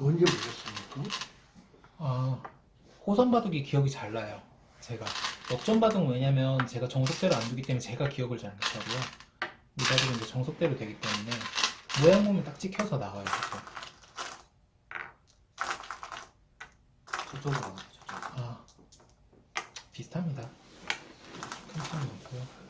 그 언제 보셨습니까? 아, 호선 바둑이 기억이 잘 나요. 제가. 역전 바둑은 왜냐면 제가 정석대로 안 두기 때문에 제가 기억을 잘 못하고요. 이 바둑은 이제 정석대로 되기 때문에 모양 보면 딱 찍혀서 나와요. 그죠? 저쪽으로 가면 저쪽. 아, 비슷합니다. 큰 차이 없고요.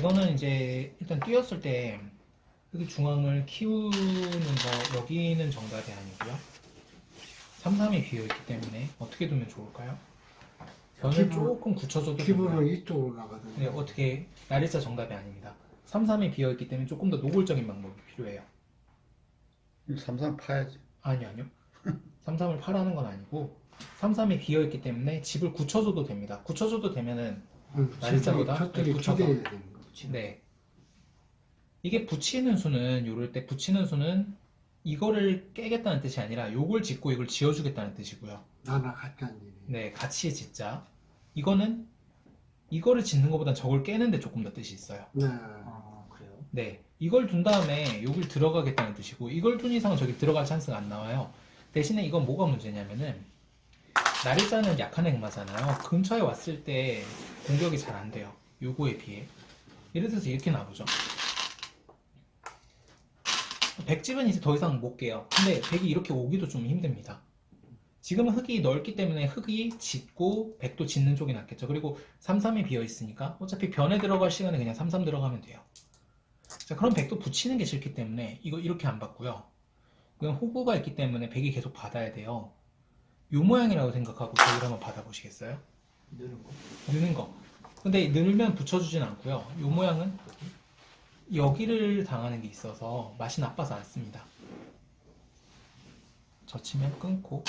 이거는 이제 일단 뛰었을 때 여기 중앙을 키우는 거 여기는 정답이 아니고요. 3, 3이 비어있기 때문에 어떻게 두면 좋을까요? 변을 기분- 조금 굳혀줘도 됩니다. 기분은 이쪽으로 가거든요. 네, 어떻게 날일자 정답이 아닙니다. 3, 3이 비어있기 때문에 조금 더 노골적인 방법이 필요해요. 삼삼 파야지. 아니요, 아니요. 3, 3을 파라는 건 아니고 3, 3이 비어있기 때문에 집을 굳혀줘도 됩니다. 굳혀줘도 되면은 응, 날짜보다 네, 붙여서. 붙이는 네. 이게 붙이는 수는 요럴 때 붙이는 수는 이거를 깨겠다는 뜻이 아니라 요걸 짓고 이걸 지어주겠다는 뜻이고요. 나나 일이. 네, 같이 짓자. 이거는 이거를 짓는 것보다 저걸 깨는데 조금 더 뜻이 있어요. 네. 아 그래요? 네, 이걸 둔 다음에 여길 들어가겠다는 뜻이고 이걸 둔 이상 은 저기 들어갈 찬스가 안 나와요. 대신에 이건 뭐가 문제냐면은 날일자는 약한 액마잖아요. 근처에 왔을 때 공격이 잘 안 돼요. 요거에 비해. 예를 들어서 이렇게 나보죠. 백집은 이제 더 이상 못 깨요. 근데 백이 이렇게 오기도 좀 힘듭니다. 지금은 흙이 넓기 때문에 흙이 짓고 백도 짓는 쪽이 낫겠죠. 그리고 3, 3이 비어 있으니까 어차피 변에 들어갈 시간에 그냥 3, 3 들어가면 돼요. 자, 그럼 백도 붙이는 게 싫기 때문에 이거 이렇게 안 받고요. 그냥 호구가 있기 때문에 백이 계속 받아야 돼요. 요 모양이라고 생각하고 저기를 한번 받아보시겠어요? 느는 거? 느는 거. 근데 늘면 붙여주진 않고요. 요 모양은 여기를 당하는 게 있어서 맛이 나빠서 안 씁니다. 젖히면 끊고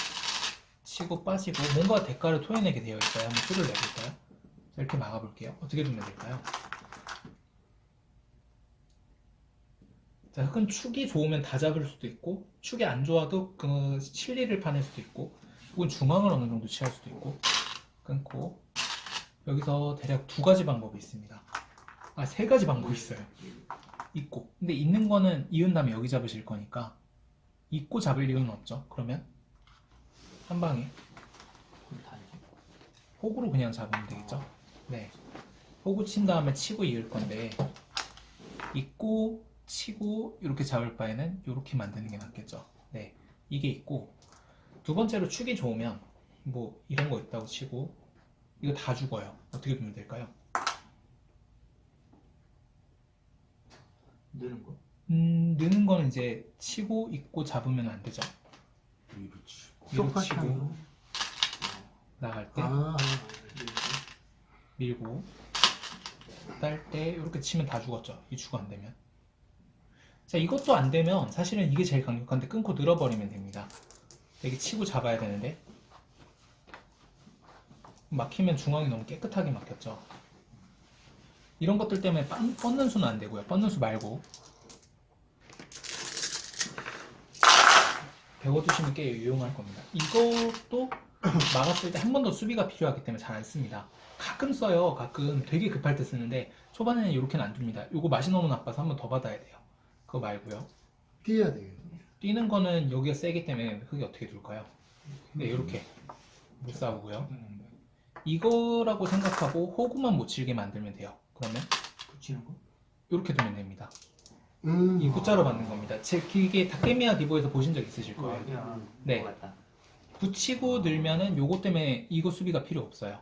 치고 빠지고 뭔가 대가를 토해내게 되어 있어요. 한번 수를 내볼까요? 자, 이렇게 막아볼게요. 어떻게 두면 될까요? 자, 흙은 축이 좋으면 다 잡을 수도 있고 축이 안 좋아도 그 실리를 파낼 수도 있고 혹은 중앙을 어느 정도 취할 수도 있고 끊고 여기서 대략 두 가지 방법이 있습니다. 아, 세 가지 방법이 있어요. 있고. 근데 있는 거는 이은 다음에 여기 잡으실 거니까 있고 잡을 이유는 없죠. 그러면 한 방에 호구로 그냥 잡으면 되겠죠. 네. 호구 친 다음에 치고 이을 건데 있고 치고 이렇게 잡을 바에는 이렇게 만드는 게 낫겠죠. 네. 이게 있고 두 번째로 축이 좋으면 뭐 이런 거 있다고 치고 이거 다 죽어요. 어떻게 두면 될까요? 느는 거? 음, 느는 거는 이제 치고 있고 잡으면 안 되죠. 위로 치고 하는 거. 나갈 때 아, 밀고 딸 때 이렇게 치면 다 죽었죠. 이축안 되면. 자 이것도 안 되면 사실은 이게 제일 강력한데 끊고 늘어버리면 됩니다. 여기 치고 잡아야 되는데 막히면 중앙이 너무 깨끗하게 막혔죠. 이런 것들 때문에 뻔- 뻗는 수는 안 되고요. 뻗는 수 말고 배워두시면 꽤 유용할 겁니다. 이것도 막았을 때 한 번 더 수비가 필요하기 때문에 잘 안 씁니다. 가끔 써요. 가끔 되게 급할 때 쓰는데 초반에는 이렇게는 안 둡니다. 요거 맛이 너무 나빠서 한 번 더 받아야 돼요. 그거 말고요. 뛰어야 되겠네. 뛰는 거는 여기가 세기 때문에 흙이 어떻게 둘까요? 네, 이렇게 못 싸우고요. 이거라고 생각하고 호구만 못 치게 만들면 돼요. 그러면 붙이는 거? 이렇게 두면 됩니다. 음. 이 구자로 받는 겁니다. 제 이게 닭개미야 기보에서 보신 적 있으실 거예요. 야, 네. 것 같다. 붙이고 늘면은 요거 때문에 이거 수비가 필요 없어요.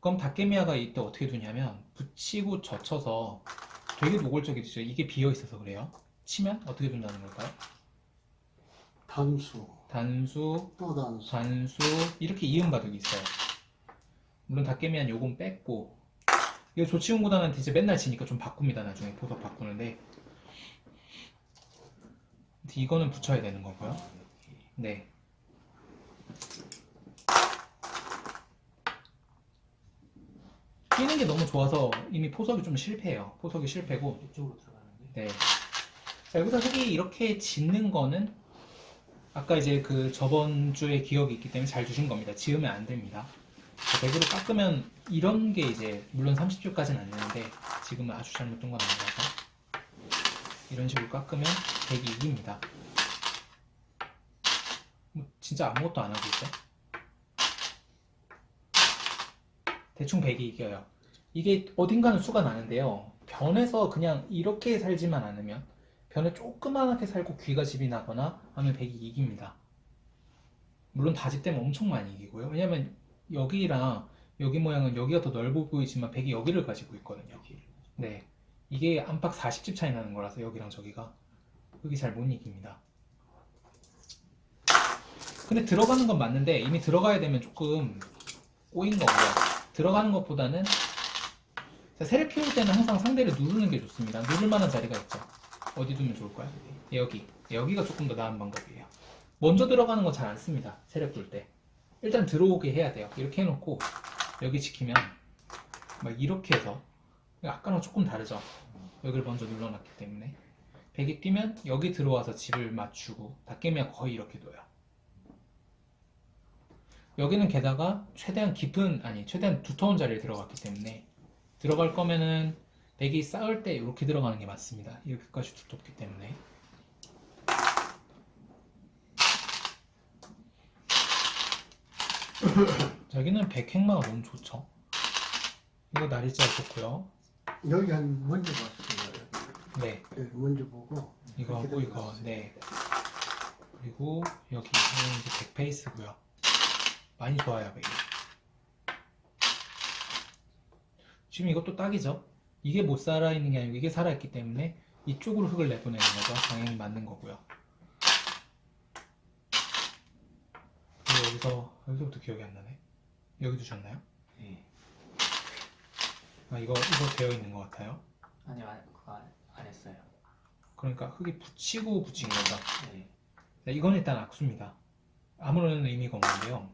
그럼 닭개미아가 이때 어떻게 두냐면 붙이고 젖혀서 되게 노골적이죠. 이게 비어 있어서 그래요. 치면 어떻게 둔다는 걸까요? 단수, 단수, 또 단수. 단수 이렇게 이음 바둑이 있어요. 물론 닭개미안 요건 뺐고 이거 조치훈구단한테 이제 맨날 지니까 좀 바꿉니다. 나중에 보석 바꾸는데 이거는 붙여야 되는 거고요. 네. 뛰는 게 너무 좋아서 이미 포석이 좀 실패해요. 포석이 실패고. 이쪽으로 들어가는데. 네. 자, 여기서 흙이 이렇게 짓는 거는 아까 이제 그 저번 주에 기억이 있기 때문에 잘 주신 겁니다. 지으면 안 됩니다. 100으로 깎으면 이런 게 이제 물론 30줄까지는 안 되는데 지금은 아주 잘못 둔건 아니라서 이런 식으로 깎으면 100이 이깁니다. 뭐 진짜 아무것도 안 하고 있죠. 대충 100이 이겨요. 이게 어딘가는 수가 나는데요. 변에서 그냥 이렇게 살지만 않으면 변에 조그만하게 살고 귀가 집이 나거나 하면 100이 이깁니다. 물론 다집되면 엄청 많이 이기고요. 왜냐면 여기랑 여기 모양은 여기가 더 넓어 보이지만 100이 여기를 가지고 있거든요. 네. 이게 안팎 40집 차이 나는 거라서 여기랑 저기가 여기 잘 못 이깁니다. 근데 들어가는 건 맞는데 이미 들어가야 되면 조금 꼬인 거고요. 들어가는 것보다는 자, 새를 피울 때는 항상 상대를 누르는 게 좋습니다. 누를 만한 자리가 있죠. 어디 두면 좋을까요? 여기. 여기가 조금 더 나은 방법이에요. 먼저 들어가는 건 잘 안 씁니다. 세력 풀 때. 일단 들어오게 해야 돼요. 이렇게 해놓고 여기 지키면 막 이렇게 해서 아까랑 조금 다르죠. 여기를 먼저 눌러놨기 때문에 백이 뛰면 여기 들어와서 집을 맞추고 다 깨면 거의 이렇게 둬요. 여기는 게다가 최대한 깊은 아니 최대한 두터운 자리에 들어갔기 때문에 들어갈 거면은 백이 쌓을 때 이렇게 들어가는 게 맞습니다. 이렇게까지 두텁기 때문에 저기는 백행마가 너무 좋죠. 이거 날이자 좋고요. 여기 한 먼저 봤어요. 네, 여기 먼저 보고 이거 하고 이렇게 이거 들어갔어요. 네. 그리고 여기 이거는 이제 백페이스고요. 많이 좋아요, 백이. 지금 이것도 딱이죠. 이게 못 살아 있는 게 아니고 이게 살아 있기 때문에 이쪽으로 흙을 내보내는 거죠. 방향이 맞는 거고요. 여기서 여기서부터 기억이 안 나네. 여기 두셨나요? 예. 아 이거 이거 되어 있는 것 같아요. 아니요, 안, 그거 안, 안 했어요. 그러니까 흙이 붙이고 붙인 거죠. 예. 네, 이건 일단 악수입니다. 아무런 의미가 없는데요.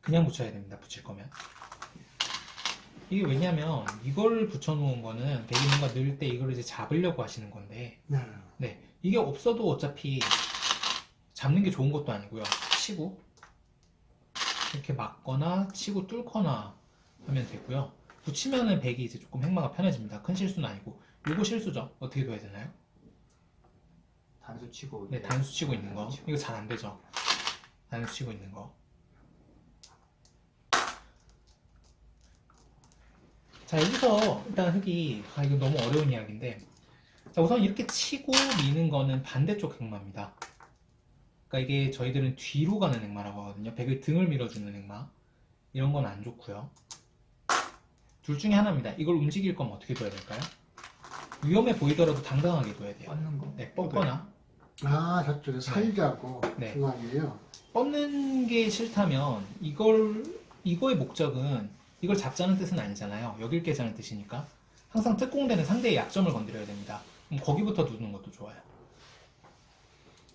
그냥 붙여야 됩니다. 붙일 거면. 이게 왜냐면 이걸 붙여놓은 거는 되게 뭔가 넣을 때 이걸 이제 잡으려고 하시는 건데 네. 네 이게 없어도 어차피 잡는 게 좋은 것도 아니고요. 치고 이렇게 막거나 치고 뚫거나 하면 되고요. 붙이면은 백이 이제 조금 행마가 편해집니다. 큰 실수는 아니고 이거 실수죠. 어떻게 둬야 되나요? 단수 치고. 네, 단수 치고 있는 거. 이거 잘 안 되죠. 단수 치고 있는 거. 자, 여기서 일단 흙이, 아, 이거 너무 어려운 이야기인데. 자, 우선 이렇게 치고 미는 거는 반대쪽 행마입니다. 그러니까 이게 저희들은 뒤로 가는 행마라고 하거든요. 백을 등을 밀어주는 행마. 이런 건 안 좋고요. 둘 중에 하나입니다. 이걸 움직일 거면 어떻게 둬야 될까요? 위험해 보이더라도 당당하게 둬야 돼요. 뻗는 거. 네, 뻗거나 아 저쪽에 살자고 네. 중앙이에요. 뻗는 게 싫다면 이걸 이거의 목적은 이걸 잡자는 뜻은 아니잖아요. 여길 깨자는 뜻이니까 항상 특공대는 상대의 약점을 건드려야 됩니다. 그럼 거기부터 두는 것도 좋아요.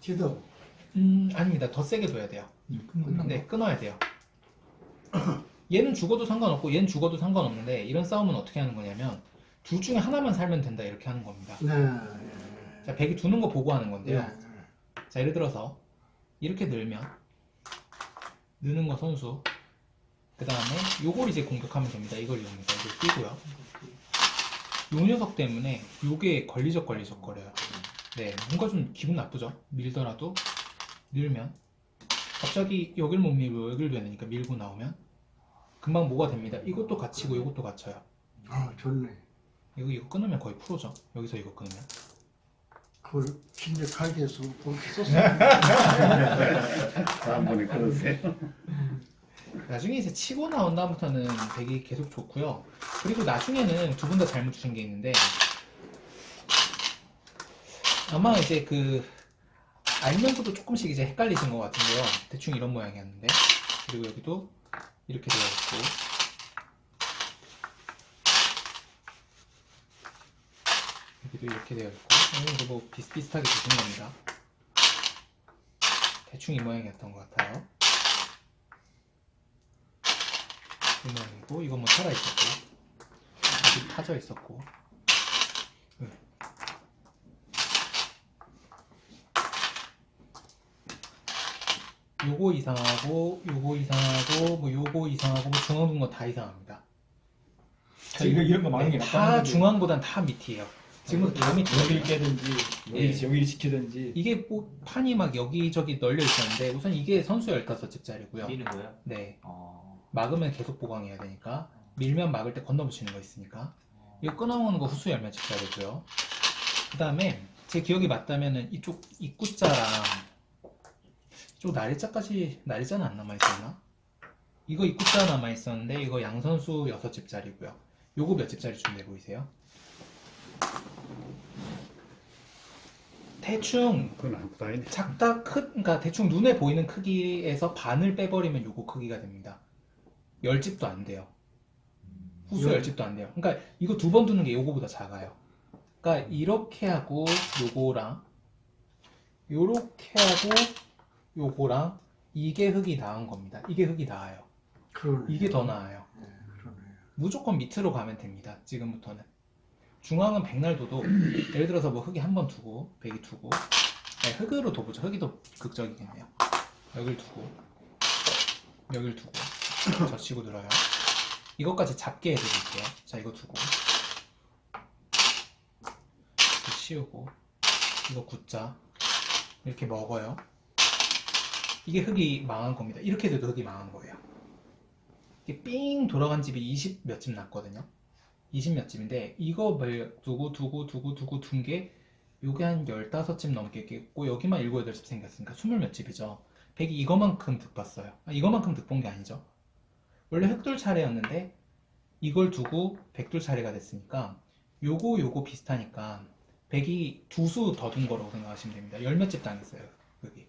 지도 음 아닙니다. 더 세게 둬야 돼요. 끊는 거. 네 끊어야 돼요. 얘는 죽어도 상관없고 얘는 죽어도 상관없는데 이런 싸움은 어떻게 하는 거냐면 둘 중에 하나만 살면 된다 이렇게 하는 겁니다. 네. 자 백이 두는 거 보고 하는 네. 건데요. 자 예를 들어서 이렇게 늘면 느는 거 선수 그 다음에 요걸 이제 공격하면 됩니다 이걸 이용해서 이걸 끼고요 요 녀석 때문에 요게 걸리적 걸리적 거려요 네 뭔가 좀 기분 나쁘죠 밀더라도 밀면 갑자기 여길 못 밀고 여길 되니까 밀고 나오면 금방 뭐가 됩니다 이것도 갇히고 이것도 갇혀요 아 좋네. 이거 이거 끊으면 거의 프로죠 여기서 이거 끊으면 그걸 진짜 칼에서 그렇게 썼어요. 다음번에 그러세요. 나중에 이제 치고 나온 다음부터는 되게 계속 좋고요. 그리고 나중에는 두 분 다 잘못 주신 게 있는데 아마 이제 그 알면서도 조금씩 이제 헷갈리신 것 같은데요. 대충 이런 모양이었는데 그리고 여기도 이렇게 되어 있고 여기도 이렇게 되어 있고 이거 뭐 비슷비슷하게 주신 겁니다. 대충 이 모양이었던 것 같아요. 이 모양이고 이건 뭐 살아 있었고 여기 파져 있었고 요거 이상하고 요거 이상하고 뭐 요거 이상하고 뭐 중앙 둔거다 이상합니다. 자, 이거 이런 거 막는 게 네, 맞다는 다 거지. 중앙보단 다 밑이에요. 지금 다 밑이에요. 여기를 깨든지 여기 예. 여기를 지키든지 이게 뭐 판이 막 여기저기 널려 있었는데 우선 이게 선수 15집짜리고요. 미는 거예요? 네. 어. 막으면 계속 보강해야 되니까 밀면 막을 때 건너붙이는 거 있으니까 이거 끊어먹는 거 후수 열면 집짜리고요. 그 다음에 제 기억이 맞다면은 이쪽 입구자랑 이쪽 나리자까지 나리자는 안 남아 있었나? 이거 입구자 남아 있었는데 이거 양선수 6집짜리고요. 요거 몇 집짜리 준비해 보이세요? 대충 그건. 작다 크 그러니까 대충 눈에 보이는 크기에서 반을 빼버리면 요거 크기가 됩니다. 열 집도 안 돼요. 후수 열 집도 안 돼요. 그러니까 이거 두 번 두는 게 요거보다 작아요. 그러니까 이렇게 하고 요거랑 요렇게 하고 요거랑 이게 흙이 나은 겁니다. 이게 흙이 나아요. 그러네. 이게 더 나아요. 네, 그러네. 무조건 밑으로 가면 됩니다. 지금부터는. 중앙은 백날도도 예를 들어서 뭐 흙이 한 번 두고 백이 두고 네, 흙으로 둬보죠. 흙이 더 극적이겠네요. 여길 두고 여길 두고 젖히고 들어요. 이것까지 작게 해드릴게요. 자 이거 두고 이거 씌우고 이거 굿자 이렇게 먹어요. 이게 흙이 망한 겁니다. 이렇게 돼도 흙이 망한 거예요. 이게 삥 돌아간 집이 20 몇 집 났거든요. 20 몇 집인데 이거 뭘 두고 두고 두고 두고 둔 게 요게 한 15집 넘게 있고 여기만 7, 8집 생겼으니까 20 몇 집이죠. 100이 이거만큼 득 봤어요. 아, 이거만큼 득본 게 아니죠. 원래 흑돌 차례였는데 이걸 두고 백돌 차례가 됐으니까 요거 요거 비슷하니까 100이 두 수 더 둔 거라고 생각하시면 됩니다. 열 몇 집 당했어요. 여기.